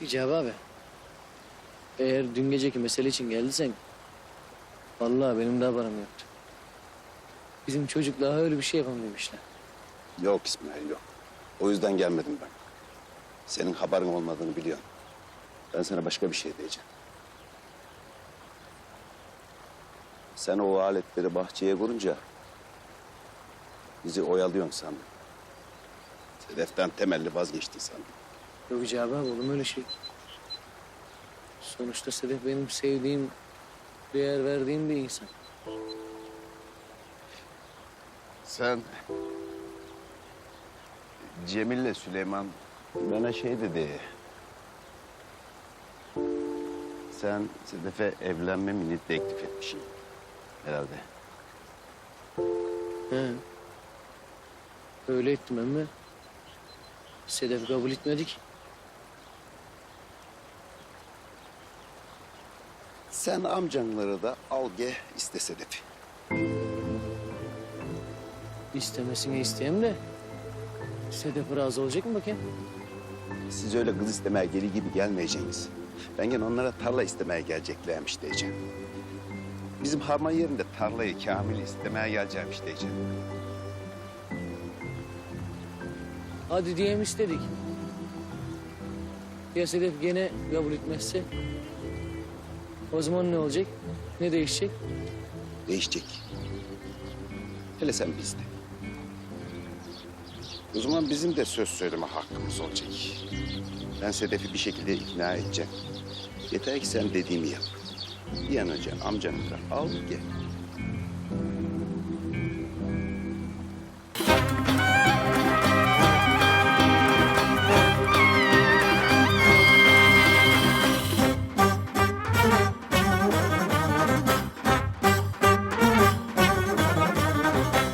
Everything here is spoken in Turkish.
İcab abi. Eğer dün geceki mesele için geldiysen... ...vallahi benim de haberim yoktu. Bizim çocuklar öyle bir şey yapamıyormuşlar. Yok İsmail yok. O yüzden gelmedim ben. Senin haberin olmadığını biliyorum. Ben sana başka bir şey diyeceğim. Sen o aletleri bahçeye kurunca bizi oyalıyorsun sandım. Sedeften temelli vazgeçtin sandım. Yok İcab abi olur mu öyle şey? Sonuçta Sedef benim sevdiğim, değer verdiğim bir insan. Sen Cemil'le Süleyman bana şey dedi. Sen Sedef'e evlenme mini teklif etmişsin herhalde. He. Öyle ettim ama Sedef kabul etmedi ki. Sen amcanları da al ge iste Sedef'i. İstemesini isteyeyim de Sedef razı olacak mı bakayım? Siz öyle kız istemeye geli gibi gelmeyeceksiniz. Ben gene onlara tarla istemeye geleceklermiş diyeceğim. Bizim harman yerinde tarlayı Kamil istemeye geleceğimiş diyeceğim. Hadi diyelim istedik. Ya Sedef gene kabul etmezse? O zaman ne olacak? Ne değişecek? Değişecek. Hele sen bizde. O zaman bizim de söz söyleme hakkımız olacak. Ben Sedef'i bir şekilde ikna edeceğim. Yeter ki sen dediğimi yap. Bir an önce amcanı da al gel.